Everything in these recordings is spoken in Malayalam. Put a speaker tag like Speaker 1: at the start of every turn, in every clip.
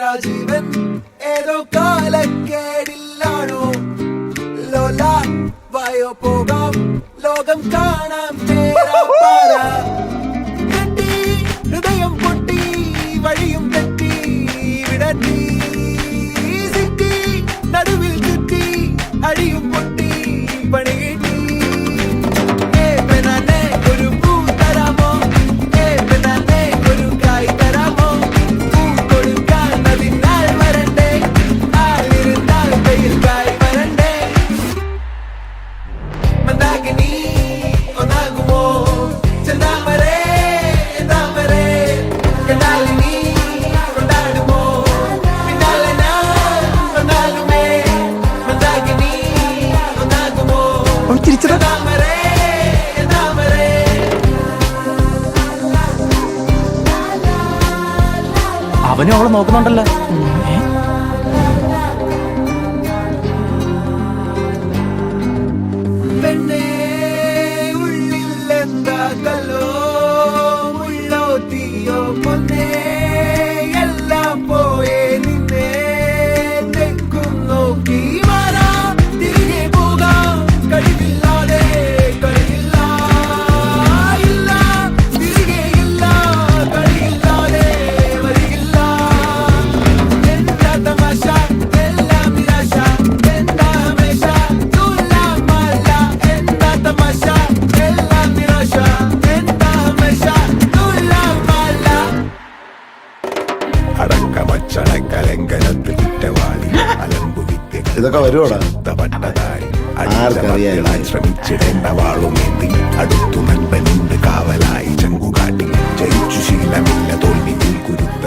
Speaker 1: രാജീവൻ ഏതോ കാലക്കേടില്ലാണോ ലോല വയോ പോകാം. ലോകം കാണാം അഗ്നി ഒന്നാകുമോ ചെന്താമരേ എന്താമരേ കണ്ടാലിനി കൊണ്ടാടുമോ പിന്നാലെ ഞാൻ കൊണ്ടാടുമേ മന്ദാകിനി ഒന്നാകുമോ ചെന്താമരേ
Speaker 2: എന്താമരേ അവളെ നോക്കുന്നുണ്ടല്ലോ.
Speaker 3: ഇതൊക്കെ വരുവോടാ
Speaker 4: ശ്രമിച്ചിടേണ്ട കാവലായി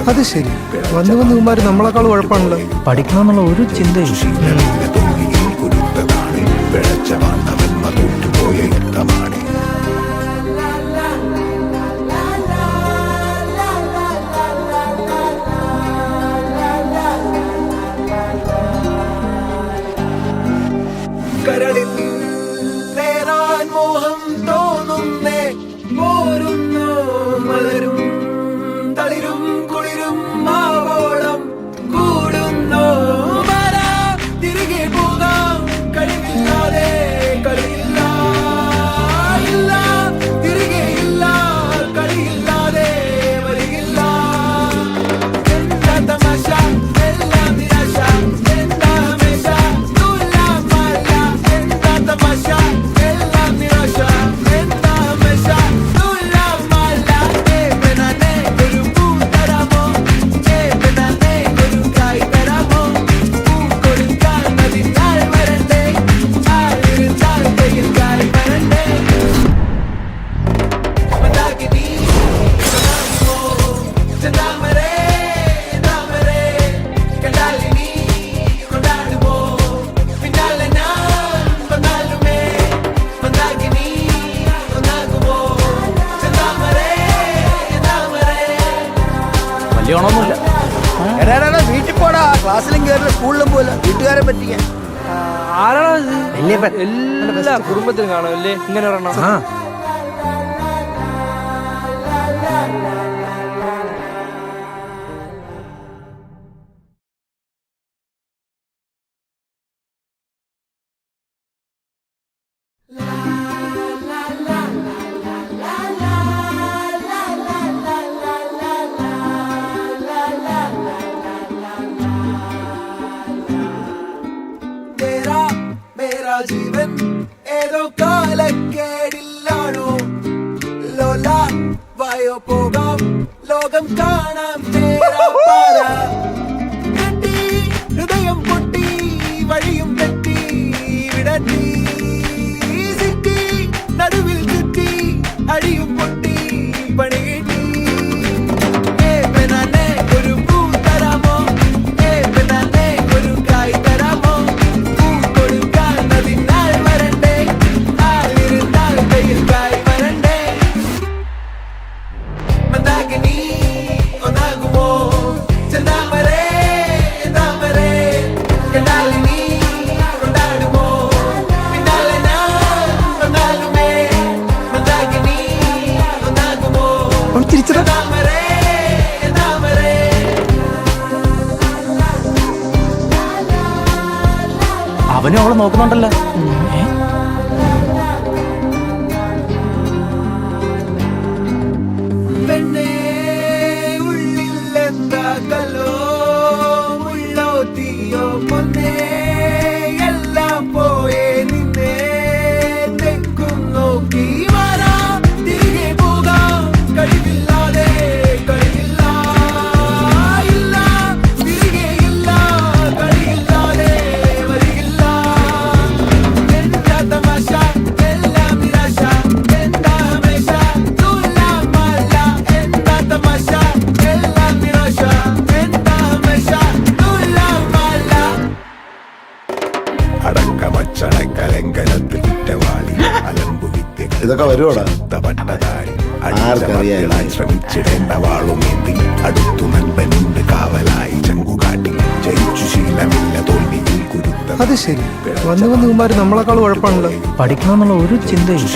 Speaker 5: അത് ശരി. വന്നു വന്നുമാര് നമ്മളെക്കാൾ കുഴപ്പമാണല്ലോ
Speaker 2: പഠിക്കണമെന്നുള്ള ഒരു ചിന്തയും
Speaker 1: കരളിൽ മോഹം തോന്നുന്നേ പോരുന്നു മലരും.
Speaker 2: ചെയ്യണമെന്നില്ല
Speaker 5: എടാ വീട്ടിൽ പോടാ. ക്ലാസ്സിലും കേറില്ല സ്കൂളിലും പോയില്ല വീട്ടുകാരെ പറ്റിക്കാൻ.
Speaker 6: ആരാണ് വല്യപ്പൻ. എല്ലാ കുടുംബത്തിനും കാണും അല്ലേ? ഇങ്ങനെ ഒരെണ്ണം.
Speaker 1: ആ. ജീവൻ ഏതോ കാലക്കേടില്ലാണോ ലോല വയോ പോകാം. ലോകം കാണാം നേരാ
Speaker 2: അവനും അവളെ നോക്കുന്നുണ്ടല്ലോ.
Speaker 3: ഇതൊക്കെ വരുവോടാ?
Speaker 4: ശ്രമിച്ചിടേണ്ട വാളുമേന്തി അടുത്തു നൻപനുണ്ട് കാവലായി ചങ്കുകാട്ടി. ജയിച്ചു ശീലമില്ല തോൽവിയിൽ കുരുത്ത.
Speaker 7: അത് ശരി. വന്നു വന്ന് കുമാര് നമ്മളെക്കാൾ കുഴപ്പമാണല്ലോ
Speaker 8: പഠിക്കണമെന്നുള്ള ഒരു ചിന്തയും